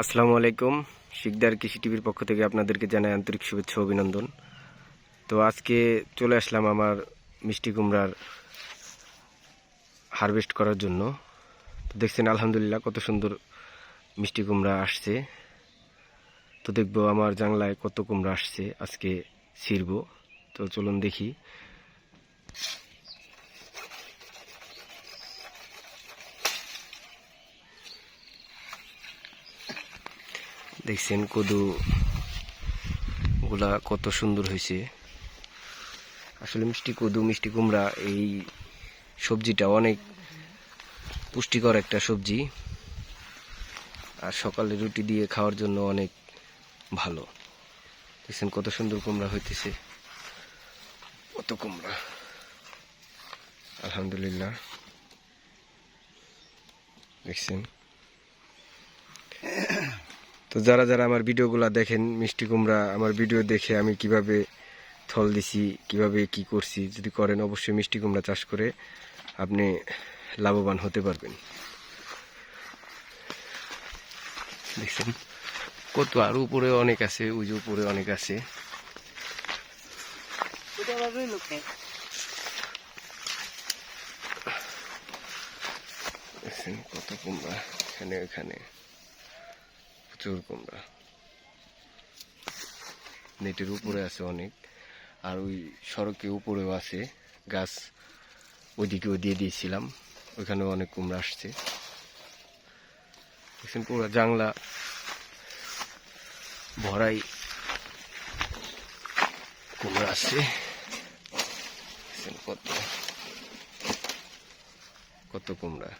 আসসালামু আলাইকুম। শিকদার কৃষি টিভির পক্ষ থেকে আপনাদেরকে জানাই আন্তরিক শুভেচ্ছা অভিনন্দন। তো আজকে চলে আসলাম আমার মিষ্টি কুমড়ার হারভেস্ট করার জন্য। তো দেখছেন, আলহামদুলিল্লাহ, কত সুন্দর মিষ্টি কুমড়া আসছে। তো দেখব আমার জাংলায় কত কুমড়া আসছে, আজকে ছিড়বো। তো চলুন দেখি। দেখছেন কদু গুলা কত সুন্দর হয়েছে। আসলে মিষ্টি কদু, মিষ্টি কুমড়া, এই সবজিটা অনেক পুষ্টিকর একটা সবজি। আর সকালে রুটি দিয়ে খাওয়ার জন্য অনেক ভালো। দেখছেন কত সুন্দর কুমড়া হইতেছে। কত কুমড়া। আলহামদুলিল্লাহ। দেখছেন তো যারা যারা আমার ভিডিওগুলো দেখেন মিষ্টি কুমড়া আমার ভিডিও দেখে আমি কীভাবে থল দিছি কীভাবে কি করছি যদি করেন অবশ্যই মিষ্টি কুমড়া চাষ করে আপনি লাভবান হতে পারবেন। দেখছেন? কত আর উপরে অনেক আছে ওই যে উপরে অনেক আছে। কত কুমড়া এখানে ওখানে। প্রচুর কুমড়া নেটের উপরে আছে অনেক, আর ওই সড়কের উপরেও আছে গাছ ওইদিকেও দিয়ে দিয়েছিলাম, ওইখানেও অনেক কুমড়া আসছে। দেখছেন পুরো জাংলা ভরাই কুমড়া আসছে। কত কত কুমড়া।